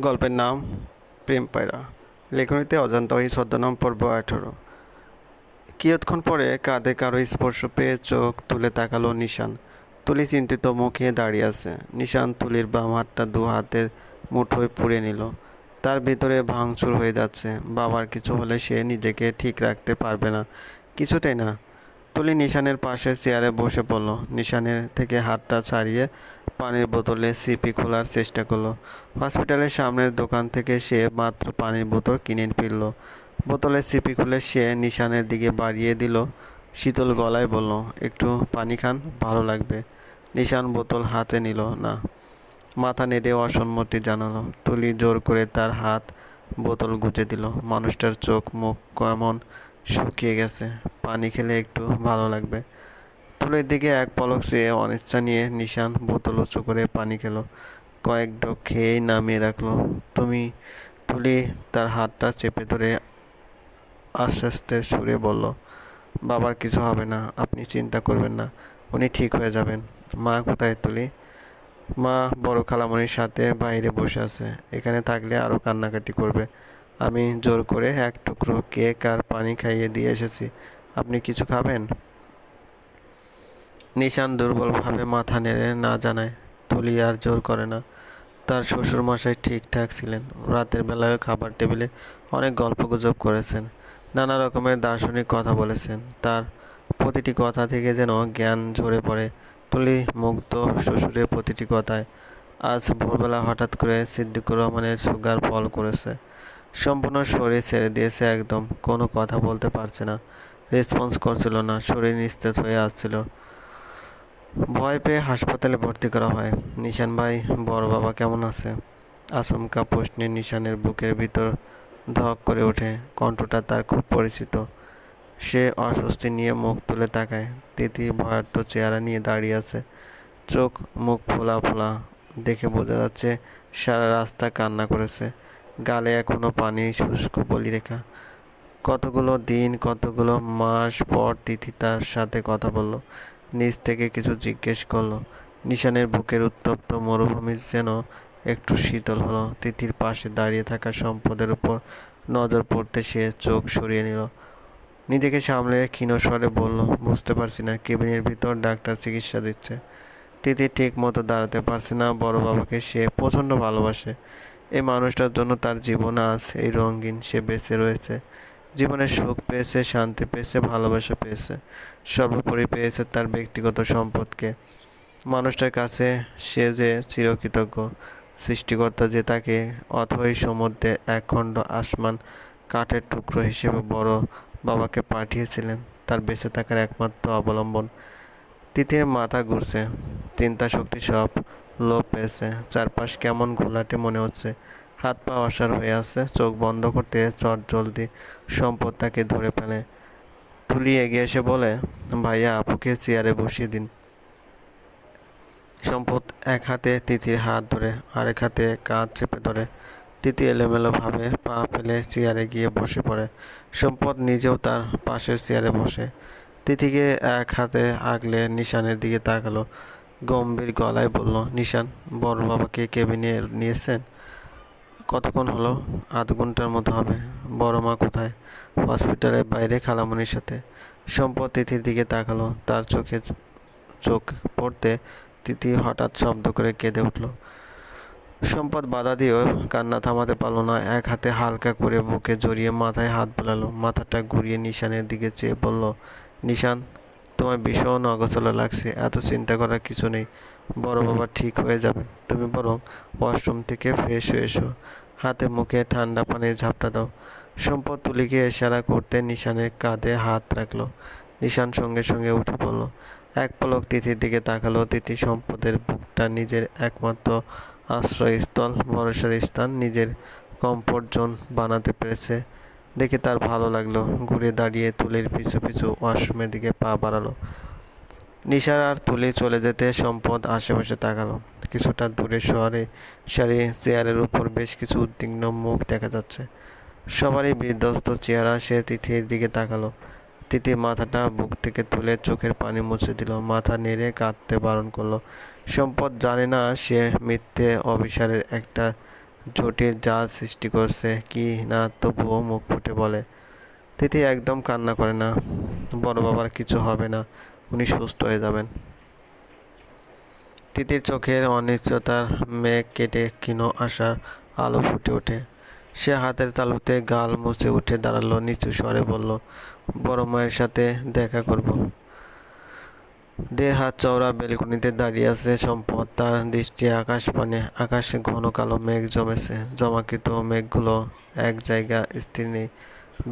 গল্পের নাম প্রেম পায়রা। লেখনীতে অজান্তা ওই ছদ্মনাম পর্ব আঠারো। কিয়ৎক্ষণ পরে কাঁধে কারও স্পর্শ পেয়ে চোখ তুলে তাকালো নিশান। তুলি চিন্তিত মুখে দাঁড়িয়ে আছে। নিশান তুলির বাম হাতটা দু হাতের মুঠোয় পুড়ে নিল। তার ভিতরে ভাঙচুর হয়ে যাচ্ছে। বাবার কিছু হলে সে নিজেকে ঠিক রাখতে পারবে না। কিছুতেই না। তুলি নিশানের পাশে চেয়ারে বসে পড়ল। নিশানের থেকে হাতটা ছাড়িয়ে পানির বোতলে সিপি খোলার চেষ্টা করল। হসপিটালের সামনের দোকান থেকে সে মাত্র পানির বোতল কিনে ফিরল বোতলে সিপি খুলে সে নিশানের দিকে বাড়িয়ে দিল। শীতল গলায় বলল, একটু পানি খান, ভালো লাগবে। নিশান বোতল হাতে নিল, না। মাথা নেড়ে অসম্মতি জানালো। তুলি জোর করে তার হাত বোতল গুজে দিল। মানুষটার চোখ মুখ কেমন শুকিয়ে গেছে। পানি খেলে একটু ভালো লাগবে। তুলের দিকে এক পলক চেয়ে অনিচ্ছা নিয়ে নিশান বোতল উঁচু করে পানি খেলো। কয়েক ঢোক খেয়েই নামিয়ে রাখল। তুমি তুলি তার হাতটা চেপে ধরে আস্তে আস্তে সুরে বলল, বাবার কিছু হবে না, আপনি চিন্তা করবেন না, উনি ঠিক হয়ে যাবেন। মা কোথায় তুলি? মা বড় খালামণির সাথে বাইরে বসে আছে, এখানে থাকলে আরও কান্নাকাটি করবে। আমি জোর করে এক টুকরো কেক আর পানি খাইয়ে দিয়ে এসেছি। আপনি কিছু খাবেন? নিশান দুর্বলভাবে মাথা নেড়ে না জানায়, তুলি আর জোর করে না। তার শ্বশুরমশাই ঠিকঠাক ছিলেন। রাতের বেলায় খাবার টেবিলে অনেক গল্পগুজব করেছেন। নানা রকমের দার্শনিক কথা বলেছেন। তার প্রতিটি কথা থেকে যেন জ্ঞান ঝরে পড়ে। তুলি মুগ্ধ শ্বশুরের প্রতিটি কথায়, আজ ভোরবেলা হঠাৎ করে সিদ্দিকুর রহমানের সুগার ফল করেছে। সম্পূর্ণ শরীর ছেড়ে দিয়েছে একদম, কোনো কথা বলতে পারছে না। রেসপন্স করছিল না, শরীর নিস্তেজ হয়ে আসছিল। ভয় পেয়ে হাসপাতালে ভর্তি করা হয়। নিশান ভাই, বড় বাবা কেমন আছে? আচমকা প্রশ্নে নিশানের বুকের ভিতর ধক করে ওঠে। কণ্ঠটা তার খুব পরিচিত। সে অস্বস্তি নিয়ে মুখ তুলে তাকায়। তিতি ভয়ার্থ চেহারা নিয়ে দাঁড়িয়ে আছে। চোখ, মুখ ফোলা ফোলা। দেখে বোঝা যাচ্ছে সারা রাস্তা কান্না করেছে। গালে এখনও পানি, শুষ্ক বলি রেখা কতগুলো দিন, কতগুলো মাস পর তিথি তার সাথে কথা বলল। নিজ থেকে কিছু জিজ্ঞেস করল। নিশানের বুকের উত্তপ্ত মরুভূমি যেন একটু শীতল হলো। তিথির পাশে দাঁড়িয়ে থাকা সম্পদের উপর নজর পড়তে সে চোখ সরিয়ে নিল। নিজেকে সামলে ক্ষীণস্বরে বলল, বুঝতে পারছি না, কেবিনের ভিতর ডাক্তার চিকিৎসা দিচ্ছে তিথি ঠিক মতো দাঁড়াতে পারছে না, বড় বাবাকে সে প্রচণ্ড ভালোবাসে। এই মানুষটার জন্য তার জীবন আজ এই রঙিন, সে বেঁচে রয়েছে। জীবনের সুখ পেয়েছে, শান্তি পেয়েছে, ভালোবাসা পেয়েছে, সর্বোপরি পেয়েছে তার ব্যক্তিগত সম্পদকে। মানুষটার কাছে সে যে চিরকৃতজ্ঞ, সৃষ্টিকর্তা যে তাকে অথই সমুদ্রে একখণ্ড আসমান কাঠের টুকরো হিসেবে বড় বাবাকে পাঠিয়েছিলেন, তার বেঁচে থাকার একমাত্র অবলম্বন। তিথির মাথা ঘুরছে চিন্তা শক্তি সব লোপ পেয়েছে, চারপাশ কেমন ঘোলাটে মনে হচ্ছে। হাত পা অসার হয়ে আছে, চোখ বন্ধ করতে চট জলদি সম্পদ তাকে ধরে ফেলে। তুলি এগিয়ে এসে বলে, ভাইয়া, আপুকে চেয়ারে বসিয়ে দিন। সম্পদ এক হাতে তিথির হাত ধরে, আরেক হাতে কাঁধ চেপে ধরে। তিথি এলোমেলোভাবে পা ফেলে চেয়ারে গিয়ে বসে পড়ে। সম্পদ নিজেও তার পাশের চেয়ারে বসে। তিথিকে এক হাতে আগলে নিশানের দিকে তাকালো। গম্ভীর গলায় বলল, নিশান, বড় বাবাকে কেবিনে নিয়েছেন? কতক্ষণ হলো? আধ ঘণ্টার মতো হবে। বড় মা কোথায়? হসপিটালের বাইরে খালামণির সাথে। সম্পদ তিথির দিকে তাকালো। তার চোখে চোখ পড়তে তিথি হঠাৎ শব্দ করে কেঁদে উঠল। সম্পদ বাধা দিয়েও কান্না থামাতে পারল না। এক হাতে হালকা করে বুকে জড়িয়ে মাথায় হাত বোলালো। মাথাটা ঘুরিয়ে নিশানের দিকে চেয়ে বলল, নিশান তোমার ভীষণ অগোছলা লাগছে। এত চিন্তা করার কিছু নেই। বড় বাবা ঠিক হয়ে যাবে। তুমি বরং ওয়াশরুম থেকে ফ্রেশ হয়ে এসো। হাতে মুখে ঠান্ডা পানির ঝাপটা দাও। সম্পদ তুলিকে ইশারা করতে নিশানের কাঁধে হাত রাখল। নিশান সঙ্গে সঙ্গে উঠে পড়ল। এক পলক তিথির দিকে তাকালো। তিথি সম্পদের বুকটা নিজের একমাত্র আশ্রয়স্থল, ভরসার স্থান, নিজের কমফোর্ট জোন বানাতে পেরেছে। দেখে তার ভালো লাগল। ঘুরে দাঁড়িয়ে তুলির পিছু পিছু ওয়াশরুমের দিকে পা বাড়ালো। নিশার আর তুলি চলে যেতে সম্পদ আশেপাশে তাকালো। কিছুটা দূরে শহরে সারি চেয়ারের উপর বেশ কিছু উদ্বিগ্ন মুখ দেখা যাচ্ছে। সবারই বিধ্বস্ত চেহারা সে তিথির দিকে তাকালো। তিথি মাথাটা বুক থেকে তুলে চোখের পানি মুছে দিল। মাথা নেড়ে কাঁদতে বারণ করল। সম্পদ জানে না সে মিথ্যে অবিচারের একটা জটিল জাল সৃষ্টি করছে কি না, তবুও মুখ ফুটে বলে, তিথি একদম কান্না করে না। বড় বাবার কিছু হবে না। উনি সুস্থ হয়ে যাবেন। তিতির চোখের অনিশ্চয়তার মেঘ কেটে ক্ষীণ আসার আলো ফুটে ওঠে। সে হাতের তালুতে গাল মুছে উঠে দাঁড়াল, নিচু স্বরে বলল, বড় মায়ের সাথে দেখা করব। দেড় হাত চওড়া বেলকনিতে দাঁড়িয়ে আছে সম্পদ। তার দৃষ্টি আকাশ পানে আকাশে, ঘন কালো মেঘ জমেছে। জমাকৃত মেঘগুলো এক জায়গা স্থির নেই।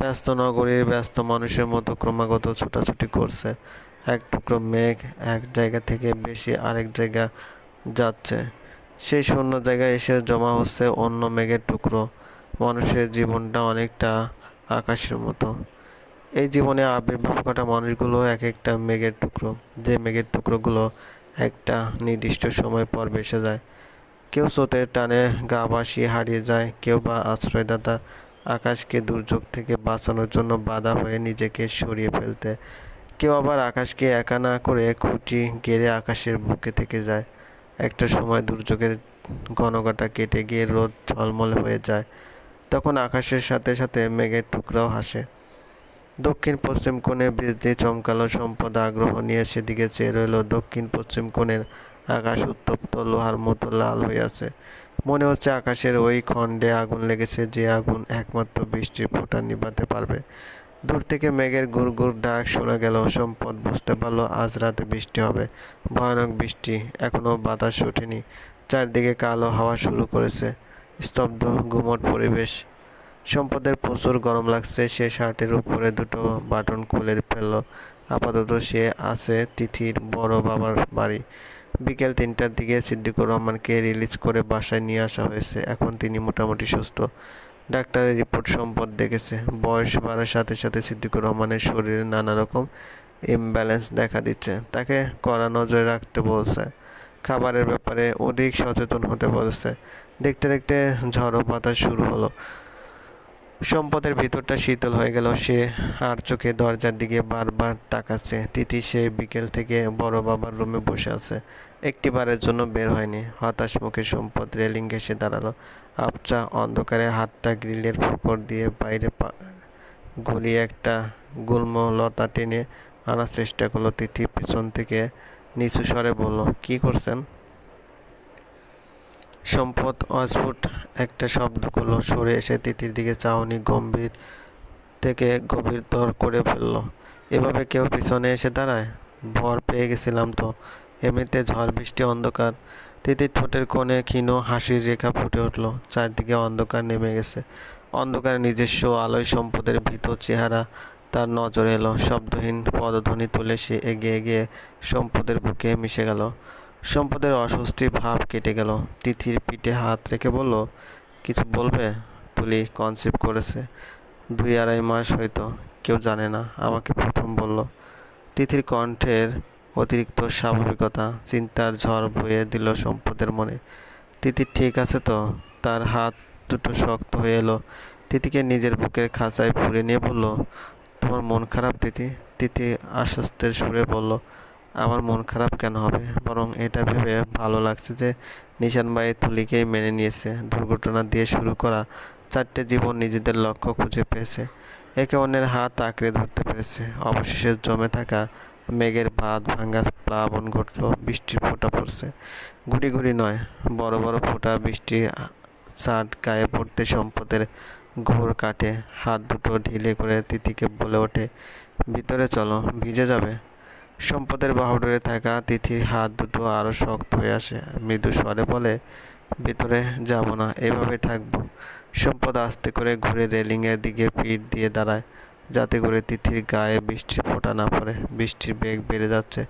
ব্যস্ত নগরীর ব্যস্ত মানুষের মতো ক্রমাগত ছোটাছুটি করছে। এক টুকরো মেঘ এক জায়গা থেকে বেশি আরেক জায়গা যাচ্ছে। সেই শূন্য জায়গায় এসে জমা হচ্ছে অন্য মেঘের টুকরো। মানুষের জীবনটা অনেকটা আকাশের মতো। এই জীবনে আবির্ভাব ঘটা মানুষগুলো এক একটা মেঘের টুকরো। যে মেঘের টুকরোগুলো একটা নির্দিষ্ট সময় পর ভেসে যায়। কেউ স্রোতের টানে গা ভাসিয়ে হারিয়ে যায়, কেউ বা আশ্রয়দাতা আকাশকে দুর্যোগ থেকে বাঁচানোর জন্য বাধা হয়ে নিজেকে সরিয়ে ফেলতে কেউ আবার আকাশকে একা না করে খুঁটি গেড়ে আকাশের বুকে থেকে যায়। একটা সময় দুর্যোগের ঘনঘটা কেটে গিয়ে রোদ ঝলমল হয়ে যায়। তখন আকাশের সাথে সাথে মেঘের টুকরাও হাসে। দক্ষিণ পশ্চিম কোণে বৃদ্ধি, চমকালো সম্পদ, আগ্রহ নিয়ে সেদিকে চেয়ে রইল। দক্ষিণ পশ্চিম কোণের আকাশ উত্তপ্ত, লোহার মতো লাল হয়ে আছে। মনে হচ্ছে আকাশের ওই খণ্ডে আগুন লেগেছে যে আগুন একমাত্র বৃষ্টির ফোঁটা নিভাতে পারবে। দূর থেকে মেঘের গুড় গুড় ডাক শোনা গেল, সম্পদ বুঝতে পারল আজ রাতে বৃষ্টি হবে। ভয়ানক বৃষ্টি এখনও বাতাস ওঠেনি। চারদিকে কালো হাওয়া শুরু করেছে, স্তব্ধ গুমট পরিবেশ। সম্পদের প্রচুর গরম লাগছে, সে শার্টের উপরে দুটো বাটন খুলে ফেলল। আপাতত সে আছে তিথির বড় বাবার বাড়ি। বিকেল তিনটার দিকে সিদ্দিকুর রহমানকে রিলিজ করে বাসায় নিয়ে আসা হয়েছে, এখন তিনি মোটামুটি সুস্থ। ডাক্তারের রিপোর্ট সম্পদ দেখেছে। বয়স বাড়ার সাথে সাথে সিদ্দিকুর রহমানের শরীরে নানা রকম ইমব্যালেন্স দেখা দিচ্ছে। তাকে কড়া নজরে রাখতে বলছে। খাবারের ব্যাপারে অধিক সচেতন হতে বলছে। দেখতে দেখতে ঝড়ো বাতাস শুরু হলো। সম্পদের ভিতরটা শীতল হয়ে গেল। সে আর চোখে দরজার দিকে বারবার তাকাচ্ছে। তিথি সে বিকেল থেকে বড় বাবার রুমে বসে আছে। একটি বারের জন্য বের হয়নি। হতাশ মুখে সম্পদ রেলিং ঘেসে দাঁড়াল। আপচা অন্ধকারে হাতটা গ্রিলের ফোকর দিয়ে বাইরে গলিয়ে একটা গুল্ম লতা টেনে আনার চেষ্টা করল তিথি। পিছন থেকে নিচু স্বরে বলল, কি করছেন? সম্পদ অস্ফুট একটা শব্দ করল। সরে এসে তিতির দিকে চাউনি গম্ভীর থেকে গভীরতর করে ফেলল। এভাবে কেউ পিছনে এসে দাঁড়ায়? ভর পেয়ে গেছিলাম তো। এমনিতে ঝড় বৃষ্টি অন্ধকার। তিতির ঠোঁটের কোণে ক্ষীণ হাসির রেখা ফুটে উঠল। চারদিকে অন্ধকার নেমে গেছে। অন্ধকারে নিজস্ব আলোয় সম্পদের ভিতর চেহারা তার নজর এলো। শব্দহীন পদধ্বনি তুলে সে এগিয়ে গিয়ে সম্পদের বুকে মিশে গেল। সম্পদের অস্বস্তি ভাব কেটে গেল। তিথির পিঠে হাত রেখে বলল, কিছু বলবে? তুলি কনসেপ্ট করেছে। দুই আড়াই মাস হয়তো, কেউ জানে না। আমাকে প্রথম বলল, তিথির কণ্ঠের অতিরিক্ত স্বাভাবিকতা, চিন্তার ঝড় বয়ে দিল সম্পদের মনে। তিথি ঠিক আছে তো? তার হাত দুটো শক্ত হয়ে এলো। তিথিকে নিজের বুকের খাঁচায় ফুলে নিয়ে বলল, তোমার মন খারাপ তিথি তিথি আশ্বস্তের সুরে বলল, আমার মন খারাপ কেন হবে? বরং এটা ভেবে ভালো লাগছে যে নিশান ভাই তুলিকেই মেনে নিয়েছে। দুর্ঘটনা দিয়ে শুরু করা চারটে জীবন নিজেদের লক্ষ্য খুঁজে পেয়েছে। একে অন্যের হাত আঁকড়ে ধরতে পেরেছে। অবশেষে জমে থাকা মেঘের বাঁধ ভাঙ্গা প্লাবন ঘটল বৃষ্টির ফোঁটা পড়ছে। গুড়ি গুড়ি নয়, বড় বড় ফোঁটা বৃষ্টি ছাট গায়ে পড়তে সম্পদের ঘোর কাটে। হাত দুটো ঢিলে করে তিথিকে বলে ওঠে, ভিতরে চলো, ভিজে যাবে? সম্পদের বাহুডোরে থাকা তিথির হাত দুটো আরও শক্ত হয়ে আসে। মৃদু স্বরে বলে, ভিতরে যাব না, এভাবে থাকব। সম্পদ আস্তে করে ঘুরে রেলিংয়ের দিকে পিঠ দিয়ে দাঁড়ায়। যাতে করে তিথির গায়ে বৃষ্টির ফোঁটা না পড়ে। বৃষ্টির বেগ বেড়ে যাচ্ছে।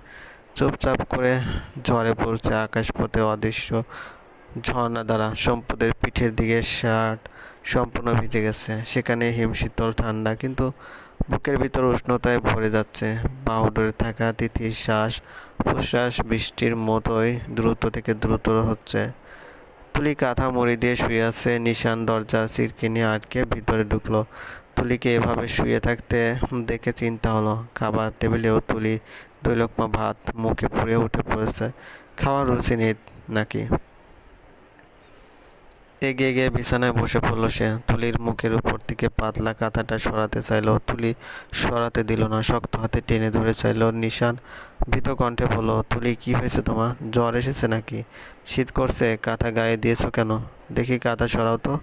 চুপচাপ করে ঝড়ে পড়ছে আকাশপথের অদৃশ্য ঝর্ণা দ্বারা। সম্পদের পিঠের দিকে শার্ট সম্পূর্ণ ভিজে গেছে। সেখানে হিমশীতল ঠান্ডা, কিন্তু বুকের ভিতর উষ্ণতায় ভরে যাচ্ছে। বাহুডোরে থাকা তিথির শ্বাস প্রশ্বাস বৃষ্টির মতোই দ্রুত থেকে দ্রুত হচ্ছে। তুলি কাঁথা মুড়ি দিয়ে শুয়ে আছে নিশান দরজার নিয়ে আটকে ভিতরে ঢুকলো। তুলিকে এভাবে শুয়ে থাকতে দেখে চিন্তা হলো। খাবার টেবিলেও তুলি, দুই লোকমা ভাত মুখে পুড়ে উঠে পড়েছে। খাওয়ার রুচি নেই নাকি? এগিয়ে গিয়ে বিছানায় বসে পড়ল সে। তুলির মুখের উপর থেকে পাতলা কাঁথাটা সরাতে চাইলো। তুলি সরাতে দিল না, শক্ত হাতে টেনে ধরে চাইলো। নিশান ভীত কণ্ঠে বলল, তুলি, কি হয়েছে তোমার? জ্বর এসেছে নাকি? শীত করছে, কাঁথা গায়ে দিয়েছ কেন? দেখি কাঁথা সরাও তো।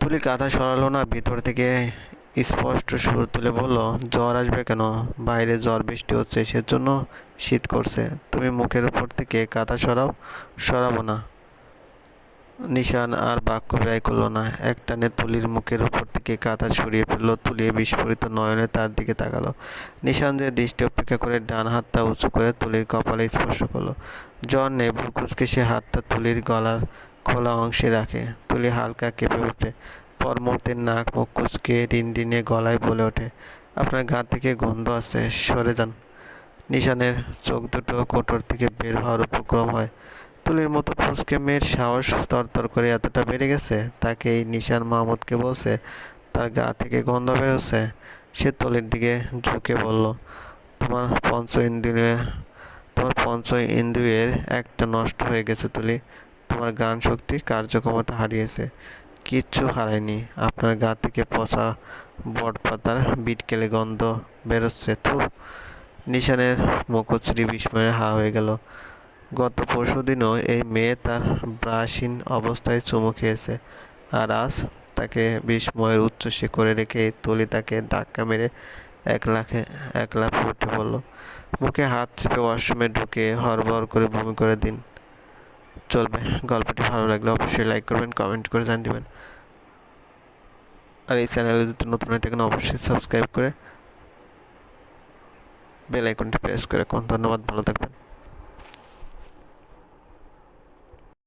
তুলি কাঁথা সরালো না, ভিতর থেকে স্পষ্ট সুর তুলে বলল, জ্বর আসবে কেন? বাইরে জ্বর বৃষ্টি হচ্ছে, সেজন্য শীত করছে। তুমি মুখের উপর থেকে কাঁথা সরাও, সরাবো না। নিশান আর বাক্য ব্যয় করল না। একটানে তুলির মুখের উপর থেকে কাঁথা সরিয়ে ফেলল তুলিয়ে বিস্ফোরিত নয়নে তার দিকে তাকালো। নিশান যে দৃষ্টি অপেক্ষা করে ডান হাতটা উঁচু করে তুলির কপালে স্পর্শ করল। জ্বর নেই বুকুচকে সে হাতটা তুলির গলার খোলা অংশে রাখে, তুলি হালকা কেঁপে ওঠে। পর মুহূর্তে নাক মুখ কুচকে রিনরিনে গলায় বলে ওঠে, আপনার গা থেকে গন্ধ আছে, সরে যান। নিশানের চোখ দুটো কোটর থেকে বের হওয়ার উপক্রম হয়। তুলির মতো ফুসকে মেয়ের সাহস তরতর করে এতটা বেড়ে গেছে, তাকে এই নিশান মাহমুদকে বলছে, তার গা থেকে গন্ধ বেরোচ্ছে। সে তুলির দিকে ঝুঁকে বলল, তোমার পঞ্চ ইন্দ্রিয়, তোমার পঞ্চ ইন্দ্রিয়ের একটা নষ্ট হয়ে গেছে তুলি। তোমার গান শক্তি কার্যক্ষমতা হারিয়েছে। কিচ্ছু হারায়নি। আপনার গা থেকে পচা বটপাতার বিটকেলে গন্ধ বেরোচ্ছে। তো নিশানের মুখশ্রী বিস্ময়ে হা হয়ে গেল। গত পরশু দিনও এই মেয়ে তার ব্রাসহীন অবস্থায় চুমু খেয়েছে আর আজ তাকে বিস্ময়ের উচ্চ করে রেখে তুলি তাকে ধাক্কা মেরে এক লাখে এক লাখ উঠে পড়ল। মুখে হাত চেপে ওয়াশরুমে ঢুকে হরবর করে বমি করে দিন। চলবে। গল্পটি ভালো লাগলে অবশ্যই লাইক করবেন কমেন্ট করে জান দিবেন। আর এই চ্যানেলে যদি নতুন হয়ে থাকেন, অবশ্যই সাবস্ক্রাইব করে বেল আইকনটি প্রেস করে কোন ধন্যবাদ, ভালো থাকবেন।